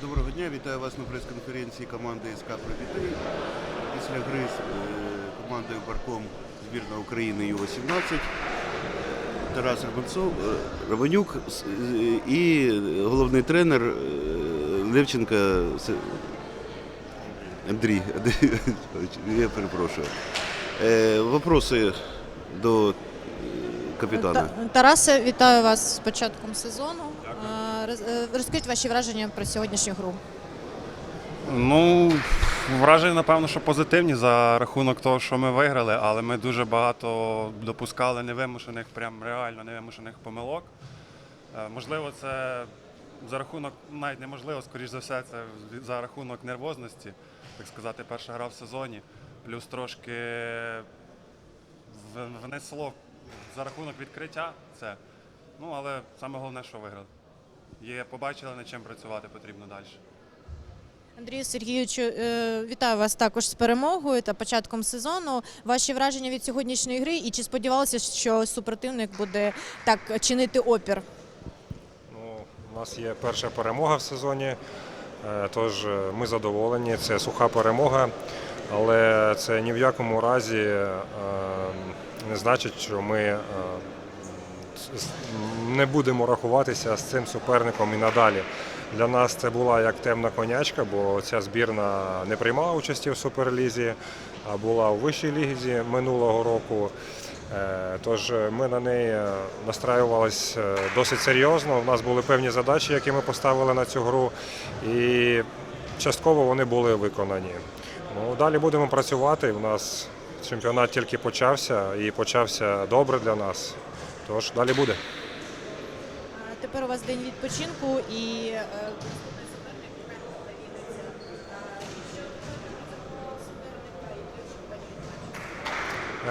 Доброго дня, вітаю вас на прес-конференції команди СК Прометей. Після гри з е, командою Барком збірна України Ю-18 е, Тарас Романцов, е, Романюк е, і головний тренер Левченка Андрій. Я перепрошую. Вопроси до капітана. Тарасе, вітаю вас з початком сезону. Е, роз- Розкажіть ваші враження про сьогоднішню гру. Ну, враження, напевно, що позитивні за рахунок того, що ми виграли, але ми дуже багато допускали невимушених, прям реально невимушених помилок. Е, Можливо, це за рахунок, навіть неможливо, скоріш за все, це за рахунок нервозності, так сказати, перша гра в сезоні. Плюс трошки внесло за рахунок відкриття це. Ну, але саме головне, що виграли. Є, побачили, над чим працювати потрібно далі. Андрію Сергійовичу, е, вітаю вас також з перемогою та початком сезону. Ваші враження від сьогоднішньої гри і чи сподівалися, що супротивник буде так чинити опір? Ну, у нас є перша перемога в сезоні, е, тож е, ми задоволені. Це суха перемога, але це ні в якому разі не значить, що ми не будемо рахуватися з цим суперником і надалі. Для нас це була як темна конячка, бо ця збірна не приймала участі в суперлізі, а була у вищій лізі минулого року. Е, Тож ми на неї настраювалися досить серйозно. У нас були певні задачі, які ми поставили на цю гру, і частково вони були виконані. Ну, далі будемо працювати. У нас чемпіонат тільки почався і почався добре для нас. Тож далі буде. Тепер у вас день відпочинку і е,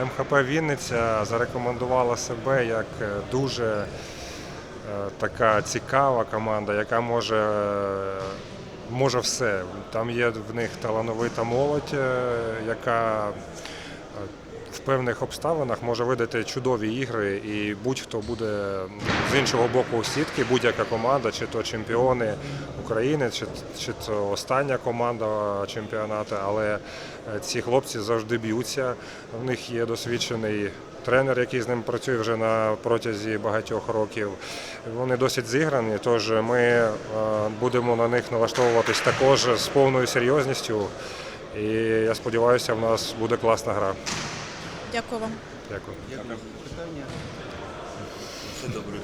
МХП Вінниця зарекомендувала себе як е, дуже е, така цікава команда, яка може, може все. Там є в них талановита молодь, яка в певних обставинах може видати чудові ігри, і будь-хто буде з іншого боку сітки, будь-яка команда, чи то чемпіони України, чи, чи то остання команда чемпіонату. Але е, ці хлопці завжди б'ються. В них є досвідчений тренер, який з ним працює вже на протязі багатьох років. Вони досить зіграні, тож ми е, будемо на них налаштовуватись також з повною серйозністю. І я сподіваюся, в нас буде класна гра. Дякую вам. Дякую. Дякую за питання. Все добре.